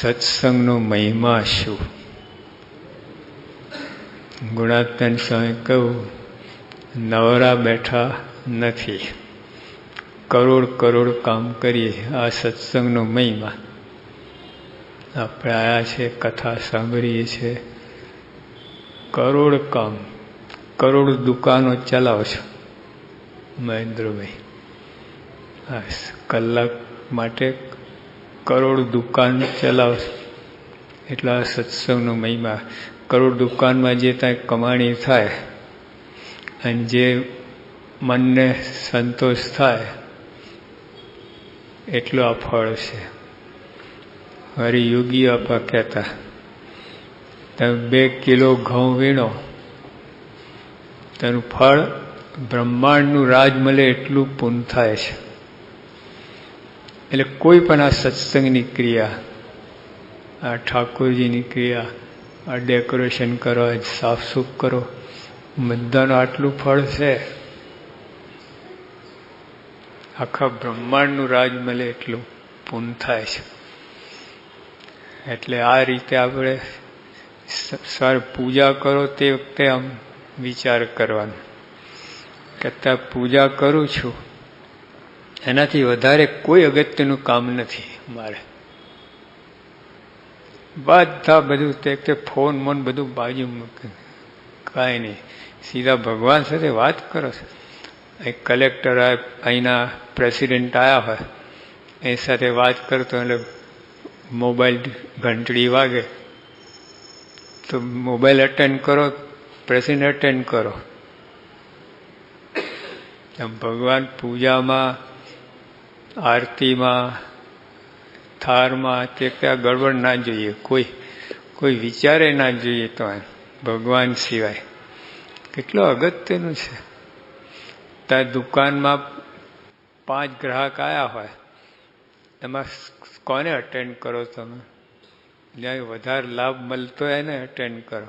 સત્સંગનો મહિમા શું? ગુણાત્મન સ્વામી કહું, નવરા બેઠા નથી. કરોડ કરોડ કામ કરીએ, આ સત્સંગનો મહિમા. આપણે આયા છે, કથા સાંભળીએ છીએ કરોડ કામ, કરોડ દુકાનો ચલાવો છો, મહેન્દ્રભાઈ. કલાક માટે કરોડ દુકાન ચલાવશે. એટલા સત્સંગનો મહિમા. કરોડ દુકાનમાં જે ત્યાં કમાણી થાય અને જે મનને સંતોષ થાય, એટલું આ ફળ છે. હરિયોગી આપા કહેતા, તમે બે કિલો ઘઉં વીણો. તેનું ફળ બ્રહ્માંડનું રાજ મળે એટલું પૂન થાય છે. એટલે કોઈ પણ આ સત્સંગની ક્રિયા, આ ઠાકોરજીની ક્રિયા, આ ડેકોરેશન કરો સાફ સૂફ કરો, બધાનું આટલું ફળ છે. આખા બ્રહ્માંડનું રાજ મળે એટલું પૂન થાય છે. એટલે આ રીતે આપણે સર પૂજા કરો તે વખતે આમ વિચાર કરવાનો. કે પૂજા કરું છું એનાથી વધારે કોઈ અગત્યનું કામ નથી મારે. બધા બધું, તે ફોન મોન બધું બાજુ કાંઈ નહીં. સીધા ભગવાન સાથે વાત કરો છો. અહીં કલેક્ટર અહીંના પ્રેસિડેન્ટ આવ્યા હોય. એ સાથે વાત કરતો એટલે મોબાઈલ ઘંટડી વાગે. તો મોબાઈલ અટેન્ડ કરો, પ્રેસિડેન્ટ અટેન્ડ કરો. ભગવાન પૂજામાં આરતીમાં, થારમાં તે ત્યાં ગડબડ ના જોઈએ. કોઈ કોઈ વિચારે ના જોઈએ તો ભગવાન સિવાય. કેટલો અગત્યનું છે. ત્યાં દુકાનમાં પાંચ ગ્રાહક આવ્યા હોય. એમાં કોને અટેન્ડ કરો તમે? જ્યાં વધારે લાભ મળતો હોય ને અટેન્ડ કરો.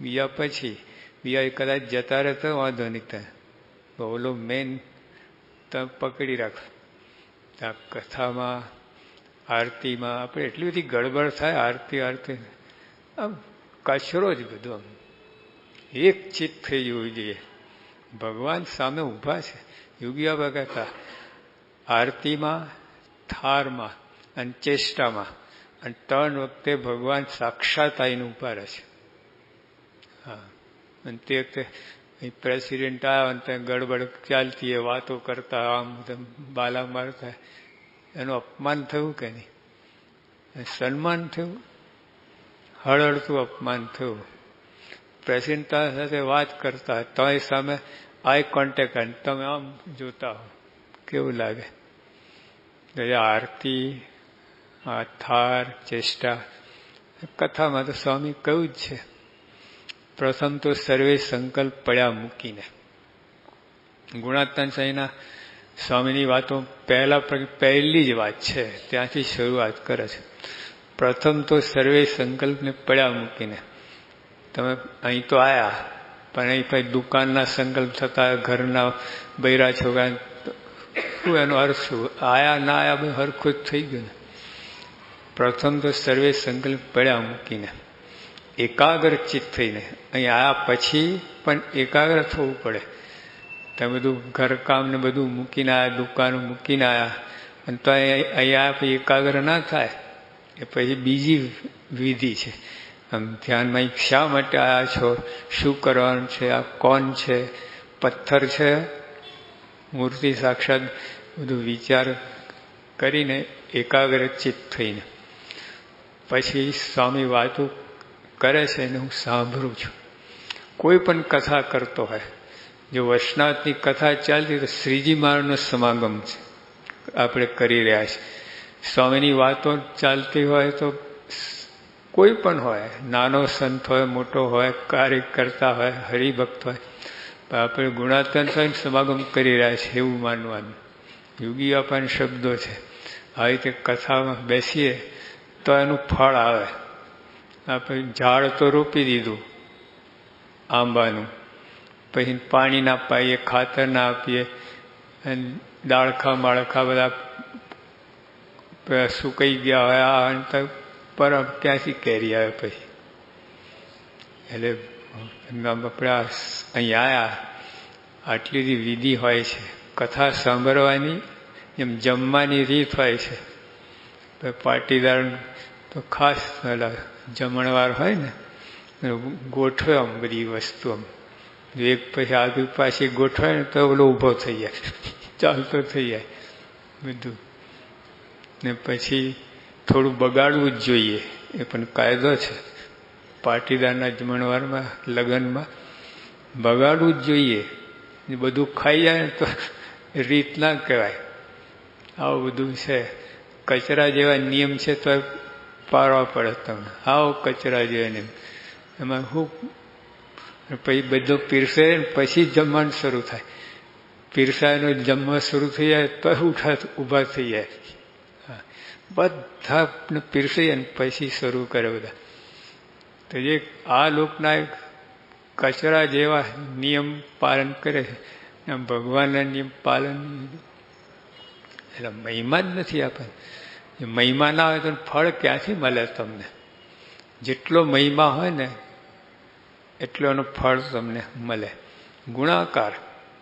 બીજા પછી, બીજા કદાચ જતા રહેતો વાંધો નહીં ત્યાં ઓલો મેન તમે પકડી રાખો. કથામાં, આરતીમાં આપણે એટલી બધી ગડબડ થાય, આરતી આરતી. આમ કચરો જ બધો એક ચિત્ત થઈ જવું જોઈએ. ભગવાન સામે ઊભા છે. યુગિયા ભગાતા આરતીમાં, થારમાં અને ચેષ્ટામાં અને ત્રણ વખતે ભગવાન સાક્ષાત આવીને ઊભા રહે છે. હા. અને તે વખતે પ્રેસિડેન્ટ આવ્યા અને ત્યાં ગડબડ ચાલતી એ વાતો કરતા, આમ બાલા મારતા. એનું અપમાન થયું કે નહીં? સન્માન થયું? હળહળતું અપમાન થયું. પ્રેસિડેન્ટ સાથે વાત કરતા તોય સામે આઈ કોન્ટેક્ટ અને તમે આમ જોતા હો. કેવું લાગે? આરતી આ થાર ચેષ્ટા કથામાં તો સ્વામી કહ્યું જ છે. પ્રથમ તો સર્વે સંકલ્પ પડ્યા મૂકીને. ગુણાત્મા સાંઈના સ્વામીની વાતો પહેલા પહેલી જ વાત છે, ત્યાંથી શરૂઆત કરે છે. પ્રથમ તો સર્વે સંકલ્પને પડ્યા મૂકીને. તમે અહીં તો આવ્યા પણ અહીં ભાઈ દુકાનના સંકલ્પ થતા, ઘરના બૈરા છોકરા, શું એનો અર્થ શું? આયા ના આયા બધું હરખું જ થઈ ગયું ને. પ્રથમ તો સર્વે સંકલ્પ પડ્યા મૂકીને. એકાગ્ર ચિત્ત થઈને. અહીં આયા પછી પણ એકાગ્ર થવું પડે. તમે બધું ઘરકામ ને બધું મૂકીને આવ્યા દુકાન મૂકીને આવ્યા અને તો અહીંયા પછી એકાગ્ર ના થાય. એ પછી બીજી વિધિ છે. આમ ધ્યાનમાં શા માટે આવ્યા છો? શું કરવાનું છે? આ કોણ છે? પથ્થર છે? મૂર્તિ સાક્ષાત? બધું વિચાર કરીને એકાગ્ર ચિત્ત થઈને. પછી સ્વામી વાતો કરે છે એને હું સાંભળું છું. કોઈ પણ કથા કરતો હોય, જો વૈષ્ણવની કથા ચાલતી તો શ્રીજી મહારાજનો સમાગમ છે. આપણે કરી રહ્યા છીએ સ્વામીની વાતો ચાલતી હોય તો કોઈ પણ હોય, નાનો સંત હોય, મોટો હોય કાર્ય કરતા હોય, હરિભક્ત હોય આપણે ગુણાત્મક સમાગમ કરી રહ્યા છીએ એવું માનવાનું. યોગી આપણને શબ્દો છે. આવી રીતે કથામાં બેસીએ તો એનું ફળ આવે. આપણે ઝાડ તો રોપી દીધું આંબાનું. પછી પાણી ના પાઈએ, ખાતર ના આપીએ, અને દાળખા માળખા બધા સુકાઈ ગયા હોય, આ પરમ ક્યાંથી કેરી આવે પછી. એટલે આપણે અહીં આવ્યા આટલી બધી વિધિ હોય છે. કથા સાંભળવાની, એમ જમવાની રીત હોય છે. પાટીદાર તો ખાસ જમણવાર હોય ને ગોઠવે આમ બધી વસ્તુ આમ. એક પછી આગળ પાછી ગોઠવાય ને તો ઓલો ઊભો થઈ જાય. ચાલતો થઈ જાય બધું. ને પછી થોડું બગાડવું જ જોઈએ. એ પણ કાયદો છે. પાટીદારના જમણવારમાં, લગ્નમાં બગાડવું જ જોઈએ. બધું ખાઈ જાય ને તો રીત ના કહેવાય. આવું બધું છે. કચરા જેવા નિયમ છે તો પાડવા પડે તમને આવો કચરા જોઈએ ને એમાં શું પછી બધું પીરસે પછી જમવાનું શરૂ થાય. પીરસાયનો જમવા શરૂ થઈ જાય તો ઉઠા ઊભા થઈ જાય. બધા પીરસી અને પછી શરૂ કરે બધા. તો જે આ લોકના કચરા જેવા નિયમ પાલન કરે ભગવાનના નિયમ પાલન. એટલે મહિમા જ નથી આપણને મહિમા ના હોય તો ફળ ક્યાંથી મળે તમને? જેટલો મહિમા હોય ને, એટલો એનો ફળ તમને મળે. ગુણાકાર,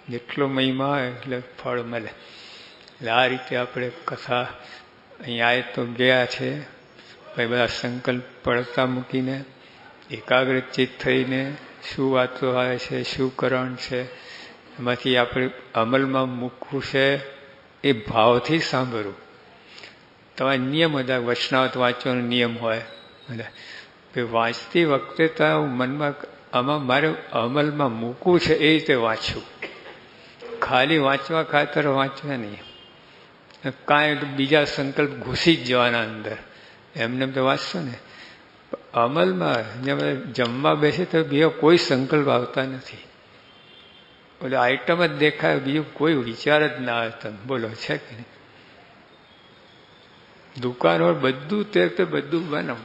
જેટલો મહિમા હોય એટલે ફળ મળે. એટલે આ રીતે આપણે કથા અહીંયા તો ગયા છે. ભાઈ બધા સંકલ્પ પડતા મૂકીને એકાગ્રચિત થઈને શું વાતો આવે છે, શું કરણ છે, એમાંથી આપણે અમલમાં મૂકવું છે એ ભાવથી સાંભળવું. તમારે નિયમ હતા વચનાવત વાંચવાનો નિયમ હોય. બધા વાંચતી વખતે તો મનમાં આમાં મારે અમલમાં મૂકવું છે એ રીતે વાંચવું. ખાલી વાંચવા ખાતર વાંચવા નહીં. કાંઈ બીજા સંકલ્પ ઘૂસી જ જવાના અંદર. એમને તો વાંચશો ને? અમલમાં જમવા બેસે તો બીજો કોઈ સંકલ્પ આવતા નથી. ઓલે આઈટમ જ દેખાય, બીજું કોઈ વિચાર જ ના આવે તમે બોલો, છે કે નહીં? દુકાન હોય, બધું તે બધું બનાવ.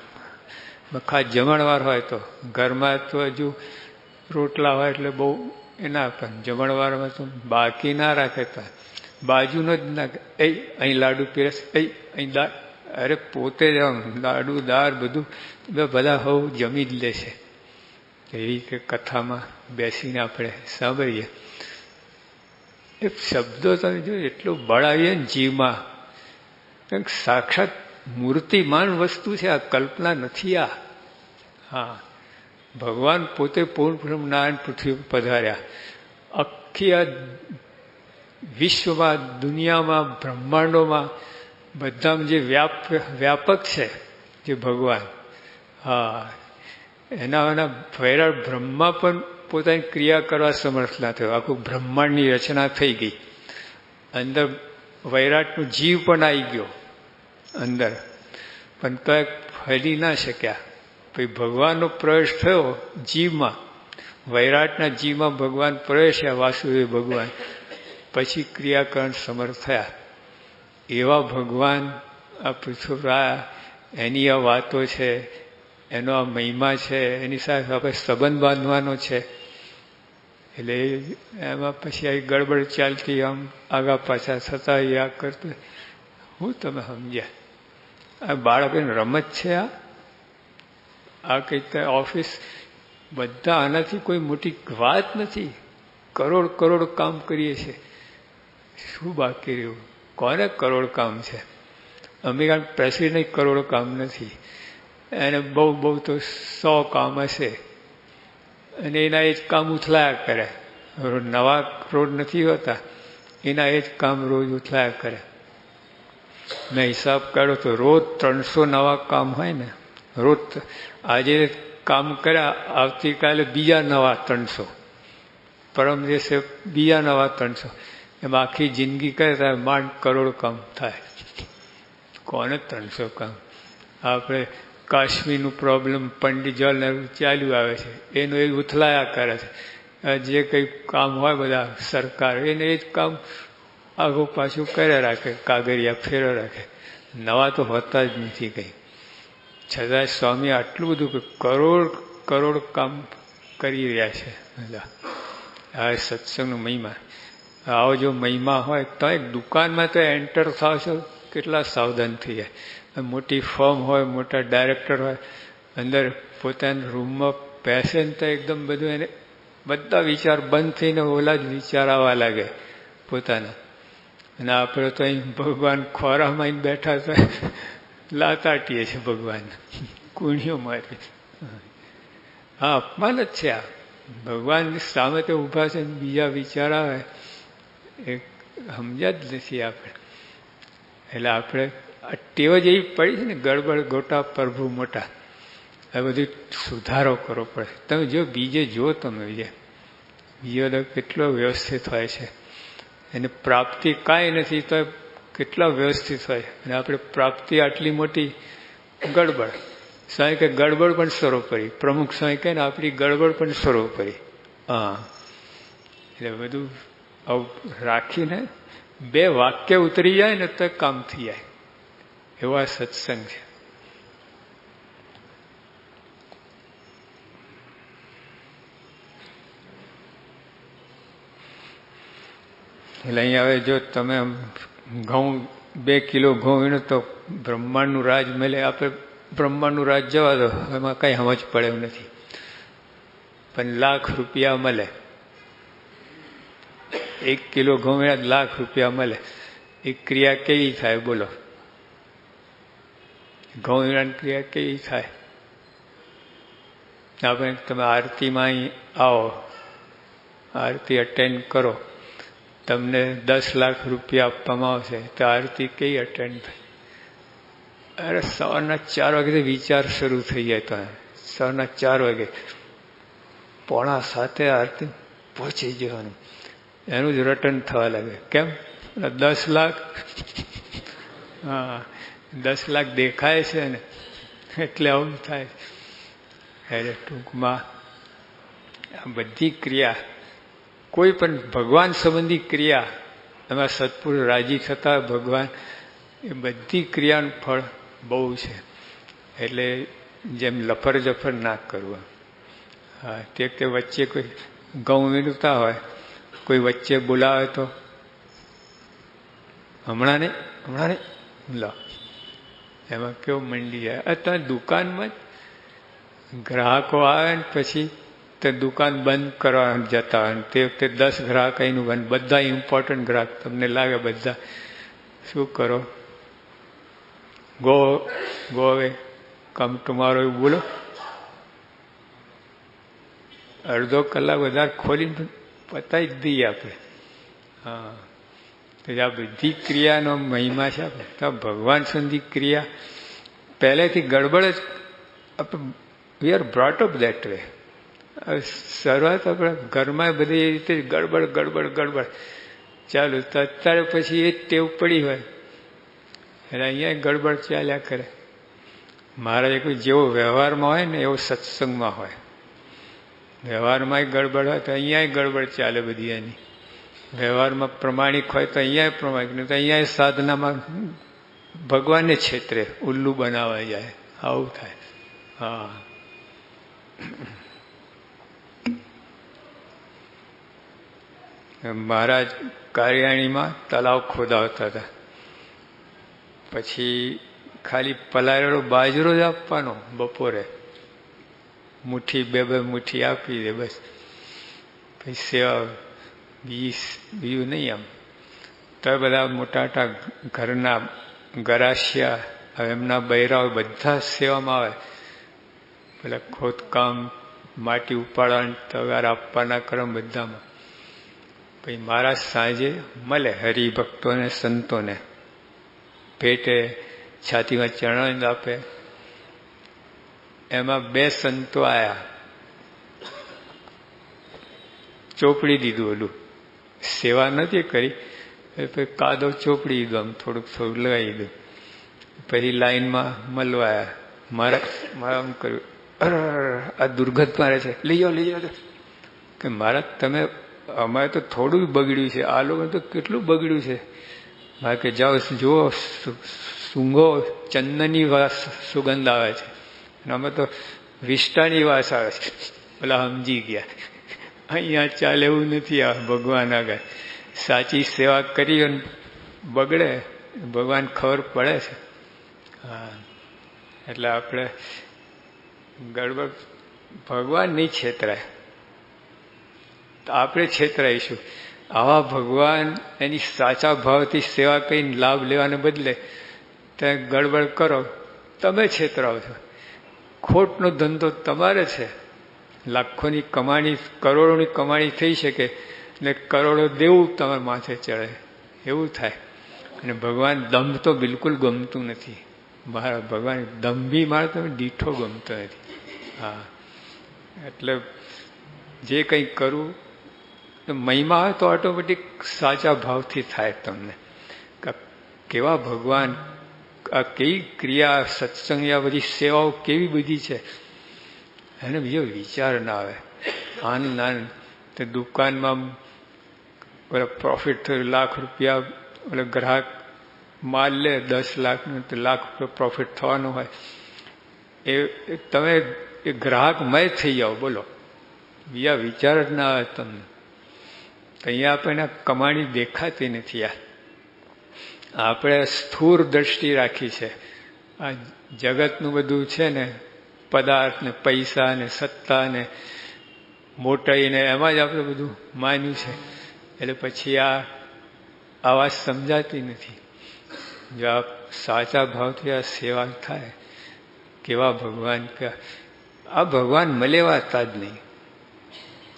ખાસ જમણવાર હોય તો, ઘરમાં તો હજુ રોટલા હોય એટલે બહુ એના પણ જમણવારમાં તો બાકી ના રાખે તો. બાજુનો જ ના એ અહીં લાડુ પીરસ એ અહીં દાળ અરે પોતે જ લાડુ, દાળ બધું બધા હવ જમી જ લે છે એવી રીતે કથામાં બેસીને આપણે સાંભળીએ. એ શબ્દો તમે જો એટલો બળાવીએ ને જીવમાં સાક્ષાત મૂર્તિમાન વસ્તુ છે, આ કલ્પના નથી આ. હા. ભગવાન પોતે પૂર્ણ નારાયણ પૃથ્વી પધાર્યા. આખી આ વિશ્વમાં, દુનિયામાં, બ્રહ્માંડોમાં બધામાં જે વ્યાપ, વ્યાપક છે, જે ભગવાન. હા. એના એના વૈરાટ બ્રહ્મા પણ પોતાની ક્રિયા કરવા સમર્થ ના થયો. આખું બ્રહ્માંડની રચના થઈ ગઈ. અંદર વૈરાટનો જીવ પણ આવી ગયો. અંદર. પણ તો ફેલી ના શક્યા. પછી ભગવાનનો પ્રવેશ થયો જીવમાં. વૈરાટના જીવમાં ભગવાન પ્રવેશ્યા, વાસુદેવ ભગવાન. પછી ક્રિયાકરણ સમર્થ થયા. એવા ભગવાન આ પૃથ્વીરાયા, એની આ વાતો છે, એનો આ મહિમા છે, એની સાથે આપણે સંબંધ બાંધવાનો છે. એટલે એમાં પછી આ ગડબડ ચાલતી આમ આગા પાછા થતા, યા કરતું. હું તમે સમજ્યા. આ બાળકોની રમત છે આ? આ કંઈક ઓફિસ બધા આનાથી કોઈ મોટી વાત નથી. કરોડ કરોડ કામ કરીએ છીએ શું બાકી રહ્યું? કોને કરોડ કામ છે? અમેરિકન પ્રેસિડેન્ટ કરોડ કામ નથી. એને બહુ બહુ તો સો કામ હશે. અને એના એ જ કામ ઉથલાયા કરે. નવા રોડ નથી હોતા. એના એ જ કામ રોજ ઉથલાયા કરે. મેં હિસાબ કાઢ્યો તો રોજ ત્રણસો નવા કામ હોય ને, રોજ આજે કામ કર્યા, આવતીકાલે બીજા નવા ત્રણસો. પરમ દિવસે બીજા નવા ત્રણસો. એમ આખી જિંદગી કરે ત્યારે માંડ કરોડ કામ થાય. કોને ત્રણસો કામ? આપણે કાશ્મીરનું પ્રોબ્લેમ પંડિત જવાહરલાલ ચાલ્યું આવે છે. એનું એ ઉથલાયા કરે છે. જે કંઈ કામ હોય બધા સરકાર, એને એ જ કામ આગું પાછું કર્યા રાખે કાગરિયા ફેરો રાખે. નવા તો હોતા જ નથી કંઈ. છતાં સ્વામી આટલું બધું કરોડ કરોડ કામ કરી રહ્યા છે. બધા આ સત્સંગનો મહિમા. આવો જો મહિમા હોય તો દુકાનમાં તો એન્ટર થાવ છો, કેટલા સાવધાન થઈ જાય. મોટી ફર્મ હોય, મોટા ડાયરેક્ટર હોય, અંદર પોતાના રૂમમાં પેશન તો એકદમ બધું એને, બધા વિચાર બંધ થઈને ઓલા જ વિચાર આવવા લાગે પોતાના. અને આપણે તો અહીં ભગવાન ખોરામાં બેઠા તો લાતાટીએ છે ભગવાન. કુણીઓ મારે. હા, અપમાન જ છે આ. ભગવાન સામે તો ઊભા છે બીજા વિચાર આવે. એ સમજ્યા જ નથી આપણે. એટલે આપણે ટેવ જ એવી પડી છે ને ગડબડ ગોટા પ્રભુ મોટા. આ બધું સુધારો કરવો પડે. તમે જો બીજે જો તમે બીજે બીજો કેટલો વ્યવસ્થિત હોય છે. એને પ્રાપ્તિ કાંઈ નથી તો કેટલા વ્યવસ્થિત હોય? અને આપણે પ્રાપ્તિ આટલી મોટી ગડબડ. સ્વામી કે ગડબડ પણ સરોપરી પ્રમુખ સ્વામી કહે ને આપણી ગડબડ પણ સરોપરી હા. એટલે બધું આવું રાખીને બે વાક્ય ઉતરી જાય ને તો કામ થઈ જાય. એવો આ સત્સંગ છે. એટલે અહીંયા હવે જો તમે ઘઉં બે કિલો ઘઉં વીણો તો બ્રહ્માંડનું રાજ મેલે આપણે બ્રહ્માંડનું રાજ જવા દો. એમાં કંઈ સમજ પડે એવું નથી. પણ લાખ રૂપિયા મળે. એક કિલો ઘઉં વીણા લાખ રૂપિયા મળે. એ ક્રિયા કેવી થાય બોલો? ઘઉં વીણાની ક્રિયા કેવી થાય? આપણે તમે આરતીમાં અહીં આવો. આરતી અટેન્ડ કરો. તમને દસ લાખ રૂપિયા આપવામાં આવશે, તો આરતી કઈ અટેન્ડ થાય? અરે સવારના ચાર વાગે વિચાર શરૂ થઈ જાય તો. સવારના ચાર વાગે. પોણા સાથે આરતી પહોંચી જવાનું. એનું જ રટન થવા લાગે. કેમ? દસ લાખ. હા, દસ લાખ દેખાય છે ને, એટલે આવું થાય. એટલે ટૂંકમાં આ બધી ક્રિયા કોઈ પણ ભગવાન સંબંધી ક્રિયા, એમાં સત્પુરુષ રાજી થતા ભગવાન, એ બધી ક્રિયાનું ફળ બહુ છે. એટલે જેમ લફર જફર ના કરવું. હા, તે કે વચ્ચે કોઈ ઘઉં વીણતા હોય, કોઈ વચ્ચે બોલાવે તો હમણાં ને હમણાં ને લ. એમાં કેવું મંડી જાય. અત્યારે દુકાનમાં જ ગ્રાહકો આવે ને પછી તે દુકાન બંધ કરવા જતા તે વખતે દસ ગ્રાહક અહીંનું બંધ બધા ઇમ્પોર્ટન્ટ ગ્રાહક તમને લાગે બધા, શું કરો? ગો ગો હવે કમ ટુમારો એવું બોલો? અડધો કલાક વધારે ખોલીને પતાવી જ દઈએ આપણે. હા. તો આ બધી ક્રિયાનો મહિમા છે આપણે. તો ભગવાન સુધી ક્રિયા. પહેલેથી ગડબડ જ આપણે we are brought up that way શરૂઆત આપણે ઘરમાં બધી એ રીતે ગડબડ ગડબડ ગડબડ. ચાલુ, તો અત્યારે પછી એ ટેવ પડી હોય. એટલે અહીંયા ગડબડ ચાલ્યા કરે. મારા કોઈ જેવો વ્યવહારમાં હોય ને એવો સત્સંગમાં હોય. વ્યવહારમાં ગડબડ હોય તો અહીંયા ગડબડ ચાલે બધી એની. વ્યવહારમાં પ્રમાણિક હોય તો અહીંયા પ્રમાણિક, નહીં તો અહીંયા સાધનામાં ભગવાનને છેતરે, ઉલ્લુ બનાવવા જાય. આવું થાય. હા. મહારાજ કારિયાણીમાં તલાવ ખોદાવતા હતા. પછી ખાલી પલાળેલો બાજરો જ આપવાનો બપોરે. મુઠ્ઠી બે બે મુઠ્ઠી આપી દે બસ. પછી સેવા બીજી બીજું નહીં આમ. તો બધા મોટા મોટા ઘરના ગરાશિયા એમના બૈરાઓ બધા સેવામાં આવે. પેલા ખોદકામ, માટી ઉપાડવાની તગાર આપવાના ક્રમ બધામાં. પછી મારા સાંજે મળે હરિભક્તોને, સંતોને. પેટે છાતીમાં ચરણ આપે એમાં બે સંતો આવ્યા ચોપડી દીધું ઓલું. સેવા નથી કરી. કાદો ચોપડી દીધું આમ થોડુંક થોડુંક લગાવી દીધું. પછી લાઈનમાં મળવાયા. મારા મારા આમ કર્યું. અરે આ દુર્ગંધ મારે છે. લઈ જાઓ લઈ જાઓ. કે મારા, તમે અમારે તો થોડું બગડ્યું છે. આ લોકો તો કેટલું બગડ્યું છે. મારે કે જાઓ, જુઓ સૂંઘો ચંદનની વાસ સુગંધ આવે છે. અને અમે તો વિષ્ટાની વાસ આવે છે. પેલા સમજી ગયા. અહીંયા ચાલે એવું નથી આ ભગવાન આગળ. સાચી સેવા કરી અને બગડે. ભગવાન ખબર પડે છે. હા. એટલે આપણે ગડબડ ભગવાન નહીં છેતરાય. તો આપણે છેતરાઈશું આવા ભગવાન એની સાચા ભાવથી સેવા કરીને લાભ લેવાને બદલે ત્યાં ગડબડ કરો, તમે છેતરાવો છો. ખોટનો ધંધો તમારે છે. લાખોની કમાણી, કરોડોની કમાણી થઈ શકે ને કરોડો દેવું તમારા માથે ચડે. એવું થાય. અને ભગવાન દંભ તો બિલકુલ ગમતું નથી. મારા ભગવાન દંભી મારે તમે દીઠો ગમતો નથી. હા. એટલે જે કંઈ કરવું મહિમા હોય તો ઓટોમેટિક સાચા ભાવથી થાય તમને. કેવા ભગવાન, આ કેવી ક્રિયા, સત્સંગ આ બધી સેવાઓ કેવી બધી છે? એને બીજો વિચાર ના આવે. આનંદ આનંદ તે દુકાનમાં ઓલા પ્રોફિટ થયું, લાખ રૂપિયા ઓલા ગ્રાહક માલ લે, દસ લાખનું, તો લાખ રૂપિયા પ્રોફિટ થવાનું હોય. એ તમે, એ ગ્રાહક મય થઈ જાઓ, બોલો. બીજા વિચાર જ ના આવે તમને. અહીંયા આપણને કમાણી દેખાતી નથી આ. આપણે સ્થૂર દ્રષ્ટિ રાખી છે. આ જગતનું બધું છે ને, પદાર્થ ને, પૈસા ને, સત્તા ને, મોટાઈ ને, એમાં જ આપણે બધું માન્યું છે. એટલે પછી આ આવાજ સમજાતી નથી. જો આ સાચા ભાવથી આ સેવા થાય, કેવા ભગવાન આ ભગવાન મલેવાતા જ નહીં.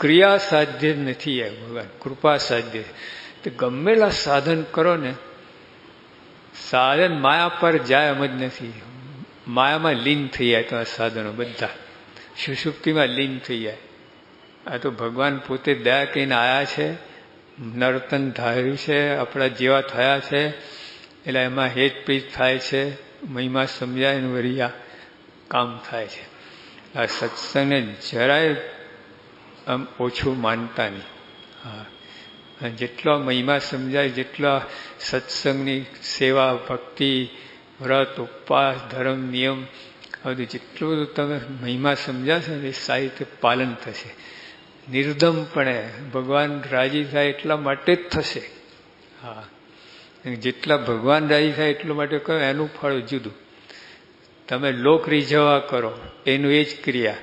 ક્રિયા સાધ્ય નથી એ ભગવાન કૃપા સાધ્ય તો ગમેલા સાધન કરો ને, સાધન માયા પર જાય એમ જ નથી. માયામાં લીન થઈ જાય તો આ સાધનો બધા. સુષુપ્તિમાં લીન થઈ જાય. આ તો ભગવાન પોતે દયા કહીને આવ્યા છે, નર્તન ધાર્યું છે, આપણા જેવા થયા છે, એટલે એમાં હેતપ્રીત થાય છે, મહિમા સમજાય વરિયા કામ થાય છે. આ સત્સંગને જરાય આમ ઓછું માનતા નહીં. હા. જેટલો મહિમા સમજાય, જેટલા સત્સંગની સેવા, ભક્તિ, વ્રત, ઉપવાસ, ધર્મ, નિયમ બધું જેટલું તમે મહિમા સમજાશો ને એ રીતે પાલન થશે. નિર્દમપણે ભગવાન રાજી થાય એટલા માટે જ થશે. હા. જેટલા ભગવાન રાજી થાય એટલા માટે કહો, એનું ફળ જુદું. તમે લોક રીઝવા કરો, એનું એ જ ક્રિયા.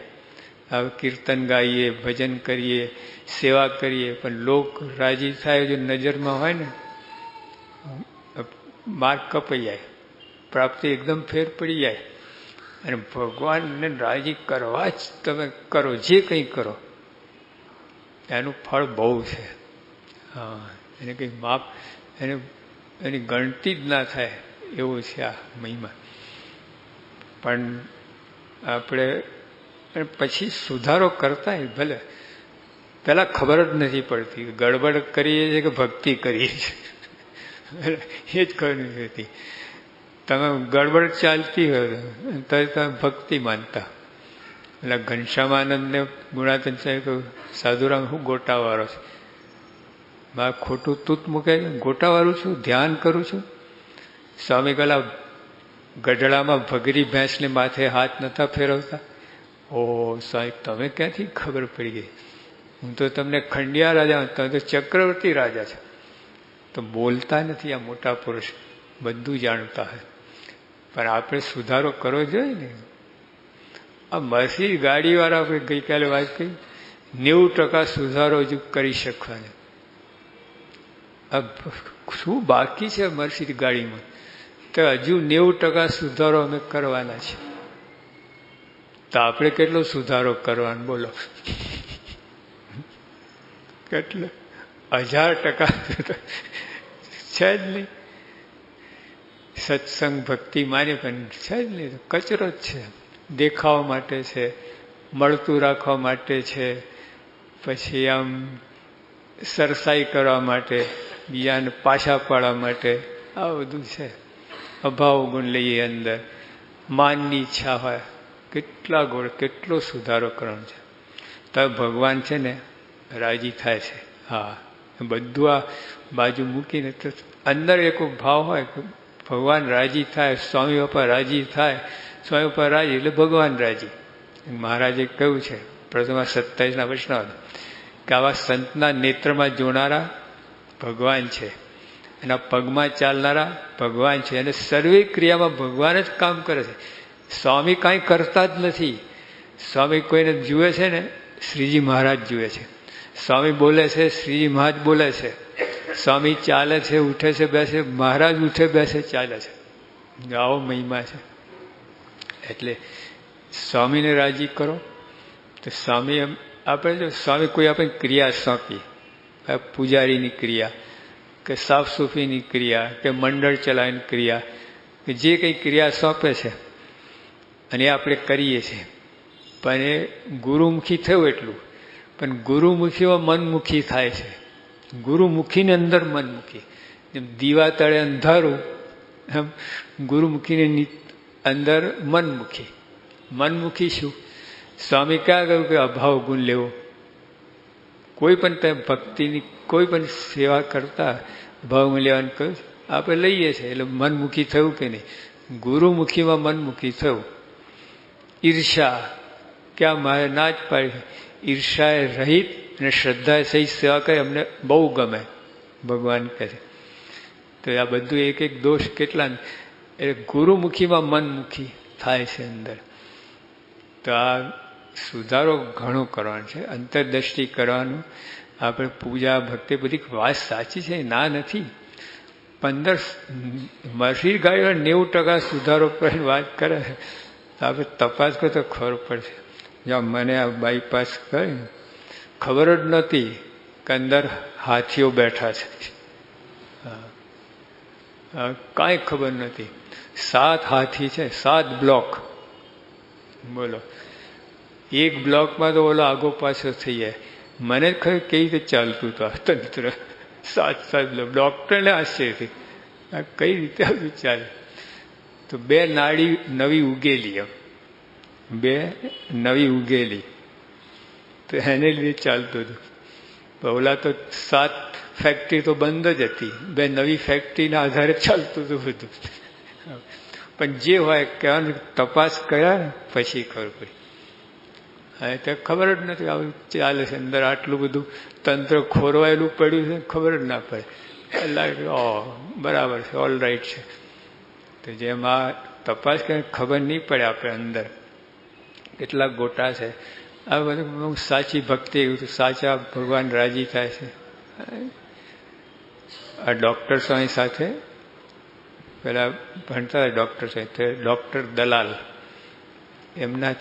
હવે કીર્તન ગાઈએ, ભજન કરીએ, સેવા કરીએ. પણ લોક રાજી થાય જો નજરમાં હોય ને, માર્ગ કપાઈ જાય. પ્રાપ્તિ એકદમ ફેર પડી જાય. અને ભગવાનને રાજી કરવા જ તમે કરો, જે કંઈ કરો, એનું ફળ બહુ છે. હા, એને કંઈ માપ, એને, એની ગણતી જ ના થાય એવું છે આ મહિમા. પણ આપણે પછી સુધારો કરતા ભલે. પહેલાં ખબર જ નથી પડતી. ગડબડ કરીએ છીએ કે ભક્તિ કરીએ છીએ? એ જ ખબર નથી હતી તમે ગડબડ ચાલતી હોય તો તમે ભક્તિ માનતા. એટલે ઘનશ્યામાનંદને ગુણાતન સાહેબ કહ્યું, સાધુરામ, હું ગોટાવાળો છું. મારે ખોટું તૂત મૂકે ગોટાવાળું છું, ધ્યાન કરું છું. સ્વામી કલા ગઢડામાં ભગરી ભેંસને માથે હાથ નતા ફેરવતા. ઓ સાહેબ, તમે ક્યાંથી ખબર પડી ગઈ? હું તો તમને ખંડિયા રાજા, તમે તો ચક્રવર્તી રાજા છો. તો બોલતા નથી આ મોટા પુરુષ, બધું જાણતા હોય. પણ આપણે સુધારો કરવો જોઈએ ને? આ મસી ગાડીવાળા આપણે ગઈકાલે વાત કરી, નેવું ટકા સુધારો હજુ કરી શકવાને. શું બાકી છે મર્સિડ ગાડીમાં? તો હજુ નેવું ટકા સુધારો અમે કરવાના છે. તો આપણે કેટલો સુધારો કરવાનો? બોલો. કેટલો? હજાર ટકા છે જ નહીં. સત્સંગ ભક્તિ માને પણ છે જ નહીં. કચરો જ છે. દેખાવા માટે છે, મળતું રાખવા માટે છે, પછી આમ સરસાઈ કરવા માટે, બીજાને પાછા પાડવા માટે, આ બધું છે. અભાવ ગુણ લઈએ અંદર. માનની ઈચ્છા હોય. કેટલા ગોળ કેટલો સુધારો કરવાનો છે. તો ભગવાન છે ને રાજી થાય છે. હા. બધું આ બાજુ મૂકીને તો અંદર એક ભાવ હોય કે ભગવાન રાજી થાય સ્વામી ઉપર રાજી થાય સ્વામી ઉપર રાજી એટલે ભગવાન રાજી. મહારાજે કહ્યું છે, પ્રથમ સત્તાવીસના વૈષ્ણવ કે આવા સંતના નેત્રમાં જોનારા ભગવાન છે. એના પગમાં ચાલનારા ભગવાન છે. અને સર્વે ક્રિયામાં ભગવાન જ કામ કરે છે. સ્વામી કાંઈ કરતા જ નથી. સ્વામી કોઈને જુએ છે ને, શ્રીજી મહારાજ જુએ છે. સ્વામી બોલે છે, શ્રીજી મહારાજ બોલે છે. સ્વામી ચાલે છે, ઉઠે છે, બેસે, મહારાજ ઉઠે, બેસે, ચાલે છે. આવો મહિમા છે. એટલે સ્વામીને રાજી કરો. તો સ્વામી એમ, આપણે જો સ્વામી કોઈ આપણે ક્રિયા સોંપી પૂજારીની ક્રિયા, કે સાફ સુફીની ક્રિયા, કે મંડળ ચલાવીની ક્રિયા, કે જે કંઈ ક્રિયા સોંપે છે અને આપણે કરીએ છીએ. પણ એ ગુરુમુખી થયું એટલું. પણ ગુરુમુખીમાં મનમુખી થાય છે. ગુરુમુખીની અંદર મનમુખી. જેમ દીવા તળે અંધારું, એમ ગુરુમુખીની અંદર મનમુખી. મનમુખી શું? સ્વામી ક્યાં કહ્યું કે અભાવ ગુણ લેવો? કોઈ પણ તમે ભક્તિની કોઈ પણ સેવા કરતા ભાવ લેવાનું કહ્યું આપણે લઈએ છીએ. એટલે મનમુખી થયું કે નહીં? ગુરુમુખીમાં મનમુખી થયું. ઈર્ષા ક્યાં મારે ના જ પાડી ઈર્ષાએ રહિત અને શ્રદ્ધાએ સહિત સેવા કરે અમને બહુ ગમે, ભગવાન કરે તો આ બધું એક એક દોષ કેટલા એટલે ગુરુમુખીમાં મનમુખી થાય છે અંદર. તો આ સુધારો ઘણો કરવાનો છે. અંતરદ્રષ્ટિ કરવાનું, આપણે પૂજા ભક્તિ બધી વાત સાચી છે, ના નથી. પંદર મસીર ગાયો નેવું ટકા સુધારો પર વાત કરે છે આપણે તપાસ કરો તો ખબર પડશે. જ્યાં મને આ બાયપાસ કરી, ખબર જ નહોતી કે અંદર હાથીઓ બેઠા છે. કાંઈ ખબર નથી સાત હાથી છે, સાત બ્લોક બોલો. એક બ્લોકમાં તો ઓલો આગો પાછો થઈ જાય. મને ખબર કેવી રીતે ચાલતું હતું આ તંત્ર. સાત સાત બ્લોક ડૉક્ટરને આશ્ચર્યથી આ કઈ રીતે બધું ચાલે? તો બે નાડી નવી ઉગેલી બે નવી ઉગેલી. તો એને લીધે ચાલતું હતું. ઓલા તો સાત ફેક્ટરી તો બંધ જ હતી. બે નવી ફેક્ટરીના આધારે ચાલતું હતું બધું. પણ જે હોય કહેવાનું તપાસ કર્યા ને, પછી ખબર પડી. હવે તો ખબર જ નથી આવું ચાલે છે. અંદર આટલું બધું તંત્ર ખોરવાયેલું પડ્યું છે ખબર જ ના પડે. એટલે ઓ બરાબર છે ઓલ રાઈટ છે. તો જેમાં તપાસ કરી ખબર નહીં પડે આપણે અંદર કેટલા ગોટા છે. આ બધું સાચી ભક્તિ સાચા ભગવાન રાજી થાય છે. આ ડૉક્ટર સ્વામી સાથે પેલા ભણતા ડૉક્ટર તે ડૉક્ટર દલાલ. એમનાથી